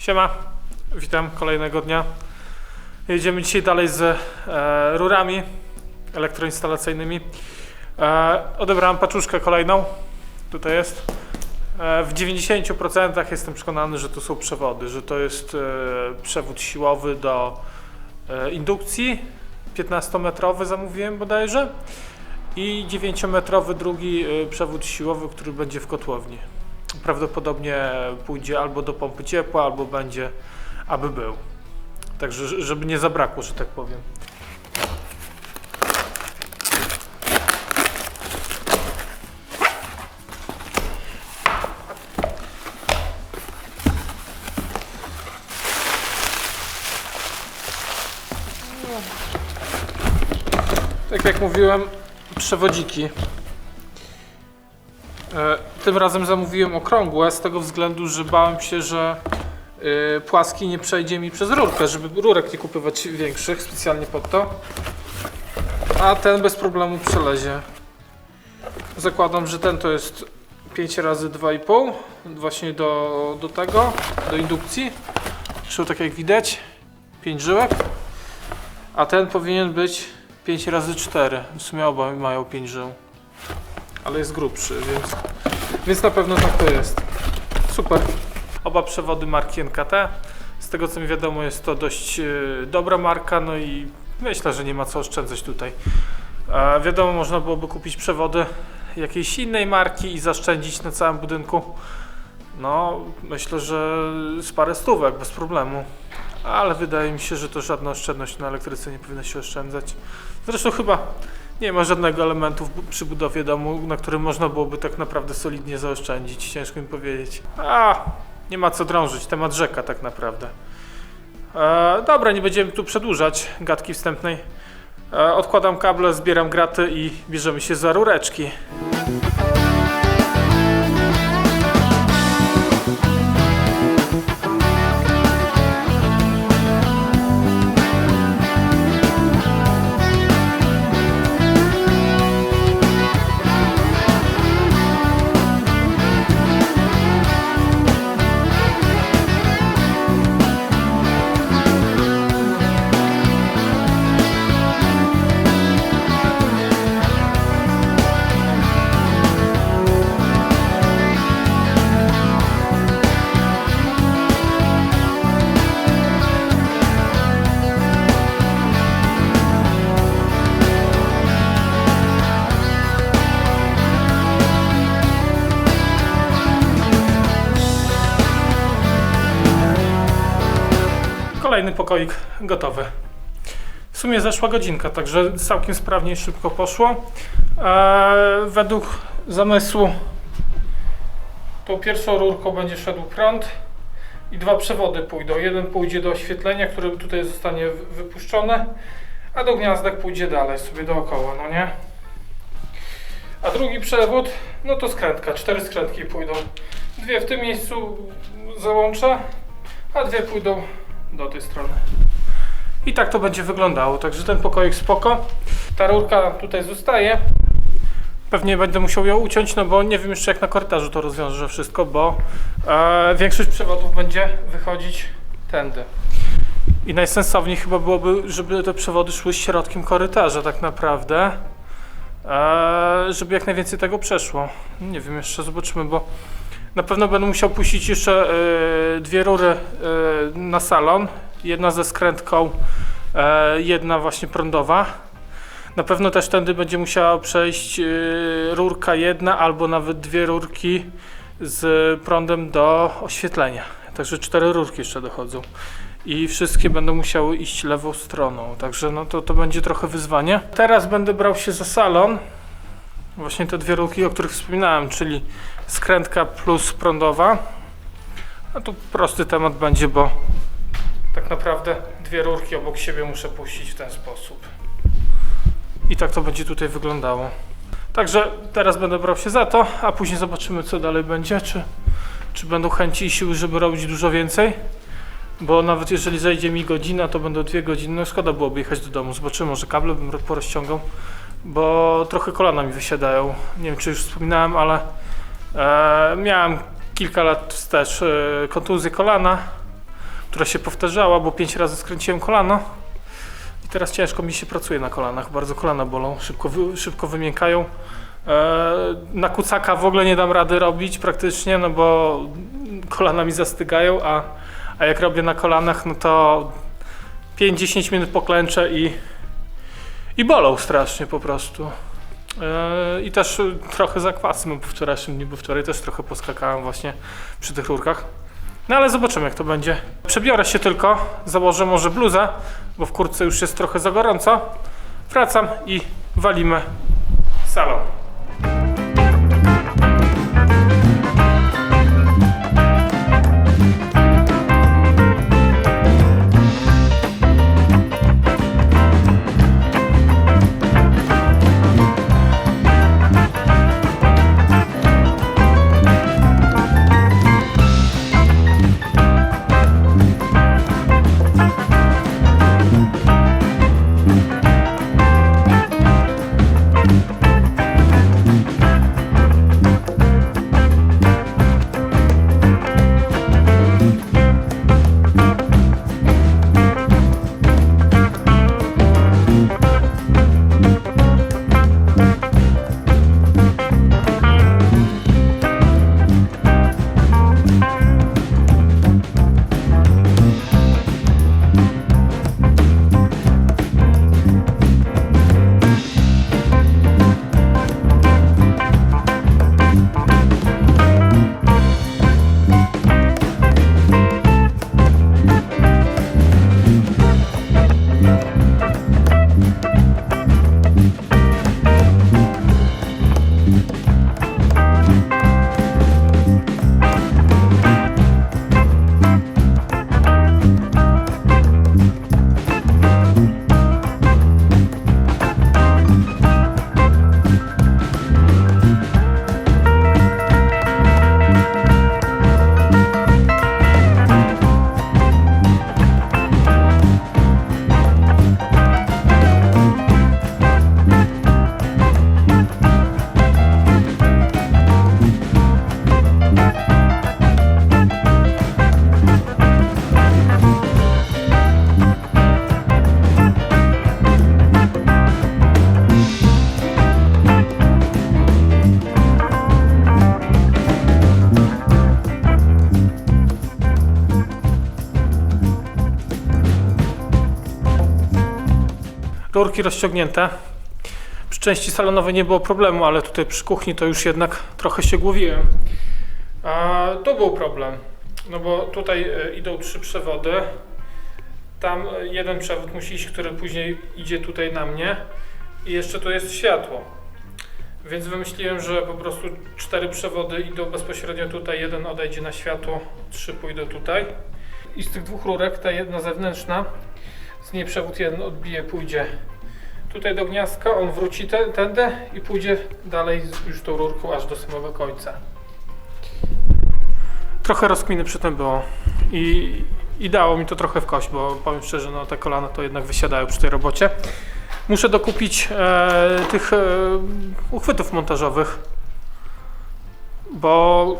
Siema, witam kolejnego dnia. Jedziemy dzisiaj dalej z e, rurami elektroinstalacyjnymi. E, odebrałem paczuszkę kolejną. Tutaj jest. E, w 90% jestem przekonany, że to są przewody, że to jest e, przewód siłowy do e, indukcji. 15-metrowy zamówiłem bodajże. I 9-metrowy drugi przewód siłowy, który będzie w kotłowni prawdopodobnie pójdzie albo do pompy ciepła, albo będzie, aby był. Także, żeby nie zabrakło, że tak powiem. Tak jak mówiłem, przewodziki. Tym razem zamówiłem okrągłe z tego względu, że bałem się, że y, płaski nie przejdzie mi przez rurkę, żeby rurek nie kupować większych specjalnie pod to. A ten bez problemu przelezie. Zakładam, że ten to jest 5 razy 2,5 właśnie do, do tego, do indukcji. Zresztą tak jak widać, 5 żyłek. A ten powinien być 5 razy 4. W sumie oba mają 5 żył ale jest grubszy, więc, więc na pewno tak to jest. Super. Oba przewody marki NKT. Z tego co mi wiadomo jest to dość e, dobra marka, no i myślę, że nie ma co oszczędzać tutaj. E, wiadomo, można byłoby kupić przewody jakiejś innej marki i zaszczędzić na całym budynku. No, myślę, że z parę stówek bez problemu. Ale wydaje mi się, że to żadna oszczędność na elektryce nie powinna się oszczędzać. Zresztą chyba nie ma żadnego elementu w przy budowie domu, na którym można byłoby tak naprawdę solidnie zaoszczędzić. Ciężko mi powiedzieć. A, nie ma co drążyć, temat rzeka tak naprawdę. E, dobra, nie będziemy tu przedłużać gadki wstępnej. E, odkładam kable, zbieram graty i bierzemy się za rureczki. Kolejny pokoik gotowy. W sumie zeszła godzinka, także całkiem sprawnie i szybko poszło. Eee, według zamysłu tą pierwszą rurką będzie szedł prąd i dwa przewody pójdą. Jeden pójdzie do oświetlenia, które tutaj zostanie wy- wypuszczone, a do gniazdek pójdzie dalej, sobie dookoła, no nie? A drugi przewód, no to skrętka, cztery skrętki pójdą. Dwie w tym miejscu załączę, a dwie pójdą do tej strony. I tak to będzie wyglądało, także ten pokoik spoko. Ta rurka tutaj zostaje. Pewnie będę musiał ją uciąć, no bo nie wiem jeszcze jak na korytarzu to rozwiążę wszystko, bo e, większość przewodów będzie wychodzić tędy. I najsensowniej chyba byłoby, żeby te przewody szły środkiem korytarza tak naprawdę. E, żeby jak najwięcej tego przeszło. Nie wiem, jeszcze zobaczymy, bo na pewno będę musiał puścić jeszcze e, dwie rury e, na salon. Jedna ze skrętką, e, jedna właśnie prądowa. Na pewno też tędy będzie musiała przejść rurka jedna albo nawet dwie rurki z prądem do oświetlenia. Także cztery rurki jeszcze dochodzą. I wszystkie będą musiały iść lewą stroną. Także no to, to będzie trochę wyzwanie. Teraz będę brał się za salon. Właśnie te dwie rurki, o których wspominałem, czyli skrętka plus prądowa. No to prosty temat będzie, bo tak naprawdę dwie rurki obok siebie muszę puścić w ten sposób. I tak to będzie tutaj wyglądało. Także teraz będę brał się za to, a później zobaczymy co dalej będzie, czy, czy będą chęci i siły, żeby robić dużo więcej. Bo nawet jeżeli zajdzie mi godzina, to będą dwie godziny, no szkoda byłoby jechać do domu. Zobaczymy, może kable bym porozciągał, bo trochę kolana mi wysiadają. Nie wiem, czy już wspominałem, ale e, miałem kilka lat wstecz e, kontuzję kolana która się powtarzała, bo pięć razy skręciłem kolano. I teraz ciężko mi się pracuje na kolanach, bardzo kolana bolą, szybko, wy, szybko wymiękają. E, na kucaka w ogóle nie dam rady robić praktycznie, no bo kolana mi zastygają, a, a jak robię na kolanach, no to 5-10 minut poklęczę i, i bolą strasznie po prostu. E, I też trochę zakwasy mam po wczorajszym dniu, bo wczoraj też trochę poskakałem właśnie przy tych rurkach. No ale zobaczymy jak to będzie. Przebiorę się tylko, założę może bluzę, bo w kurtce już jest trochę za gorąco. Wracam i walimy salon. Rurki rozciągnięte. Przy części salonowej nie było problemu, ale tutaj przy kuchni to już jednak trochę się głowiłem. A tu był problem, no bo tutaj e, idą trzy przewody. Tam e, jeden przewód musi iść, który później idzie tutaj na mnie i jeszcze tu jest światło. Więc wymyśliłem, że po prostu cztery przewody idą bezpośrednio tutaj, jeden odejdzie na światło, trzy pójdą tutaj. I z tych dwóch rurek ta jedna zewnętrzna z niej przewód jeden odbije, pójdzie tutaj do gniazdka, on wróci te, tędy i pójdzie dalej już tą rurką aż do samego końca. Trochę rozkminy przy tym było i, i dało mi to trochę w kość, bo powiem szczerze, no te kolana to jednak wysiadają przy tej robocie. Muszę dokupić e, tych e, uchwytów montażowych, bo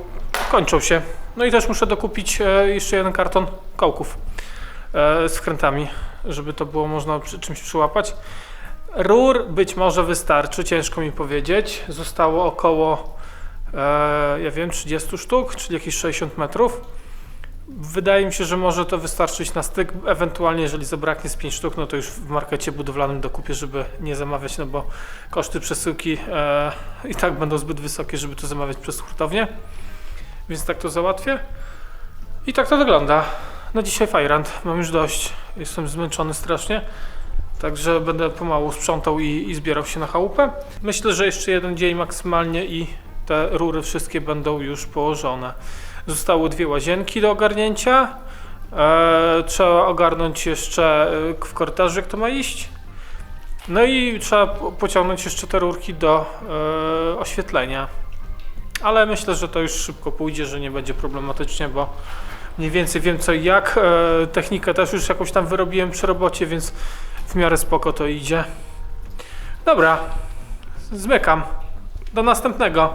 kończą się. No i też muszę dokupić e, jeszcze jeden karton kołków e, z wkrętami, żeby to było można przy czymś przyłapać. Rur być może wystarczy, ciężko mi powiedzieć. Zostało około, e, ja wiem, 30 sztuk, czyli jakieś 60 metrów. Wydaje mi się, że może to wystarczyć na styk. Ewentualnie, jeżeli zabraknie z 5 sztuk, no to już w markecie budowlanym dokupię, żeby nie zamawiać, no bo koszty przesyłki e, i tak będą zbyt wysokie, żeby to zamawiać przez hurtownię. Więc tak to załatwię. I tak to wygląda. Na dzisiaj fajrant. Mam już dość. Jestem zmęczony strasznie. Także będę pomału sprzątał i, i zbierał się na chałupę. Myślę, że jeszcze jeden dzień maksymalnie i te rury wszystkie będą już położone. Zostały dwie łazienki do ogarnięcia. E, trzeba ogarnąć jeszcze e, w korytarzu, jak to ma iść. No i trzeba po- pociągnąć jeszcze te rurki do e, oświetlenia. Ale myślę, że to już szybko pójdzie, że nie będzie problematycznie, bo mniej więcej wiem co i jak. E, technikę też już jakąś tam wyrobiłem przy robocie, więc w miarę spoko to idzie. Dobra, zmykam. Do następnego.